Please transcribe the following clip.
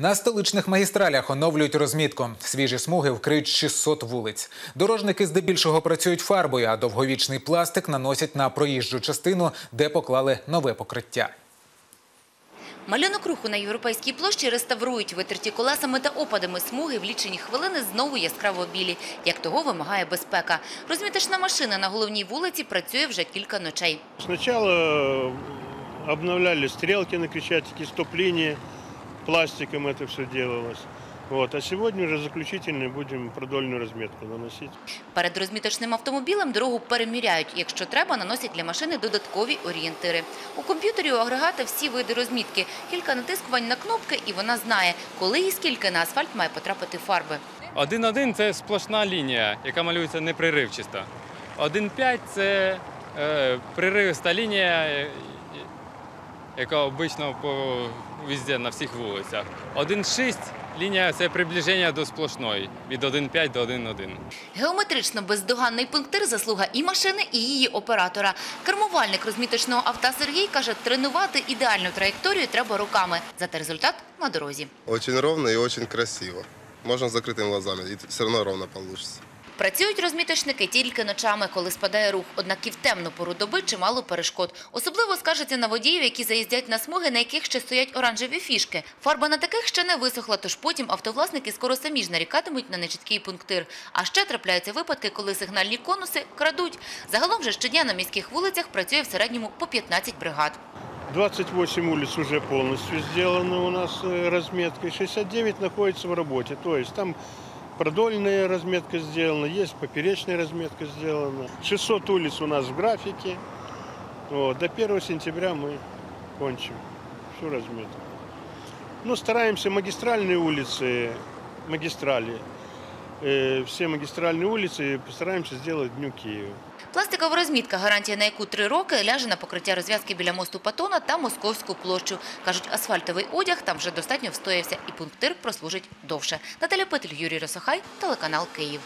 На столичних магістралях оновлюють розмітку. Свіжі смуги вкриють 600 вулиць. Дорожники здебільшого працюють фарбою, а довговічний пластик наносять на проїжджу частину, де поклали нове покриття. Малюнок руху на європейській площі реставрують витерті колесами та опадами смуги в лічені хвилини знову яскраво білі, як того вимагає безпека. Розміточна машина на головній вулиці працює вже кілька ночей. Сначала э, обновляли стрелки на Крещатике, стоп-линии, пластиком это все делалось. Вот. А сегодня уже заключительный будем продольную разметку наносить. Перед розміточним автомобілем дорогу переміряють. Якщо треба, наносять для машини додаткові орієнтири. У комп'ютері у агрегата всі види розмітки. Кілька натискувань на кнопки, і вона знає, коли і скільки на асфальт має потрапити фарби. 1.1 – це сплошна лінія, яка малюється неприривчисто. 1.5 – це е, приривиста лінія, яка обично по везде на всіх вулицях. 1.6 лінія це приближення до сплошної від 1.5 до 1.1. Геометрично бездоганний пунктир – заслуга і машини, і її оператора. Кермувальник розміточного авто Сергій каже, тренувати ідеальну траєкторію треба руками. Зате результат на дорозі. Очень ровно и очень красиво. Можно с закрытыми глазами, и все равно ровно получится. Працюють розміточники тільки ночами, коли спадає рух. Однак і в темну пору доби чимало перешкод. Особливо скажеться на водіїв, які заїздять на смуги, на яких ще стоять оранжеві фішки. Фарба на таких ще не висохла, тож потім автовласники скоро самі ж нарікатимуть на нечіткий пунктир. А ще трапляються випадки, коли сигнальні конуси крадуть. Загалом же щодня на міських вулицях працює в середньому по 15 бригад. 28 улиц уже полностью сделаны у нас э, разметкой, 69 находится в работе. То там продольная разметка сделана, есть поперечная разметка сделана. 600 улиц у нас в графике. Вот, до 1 сентября мы кончим всю разметку. Ну, стараемся магистральные улицы, магистрали, э, все магистральные улицы постараемся сделать Дню Киева. Пластикова розмітка, гарантія на яку три роки, ляже на покриття розв'язки біля мосту Патона та Московську площу. Кажуть, асфальтовий одяг там вже достатньо встоявся і пунктир прослужить довше. Наталя Петель, Юрій Росохай, телеканал Київ.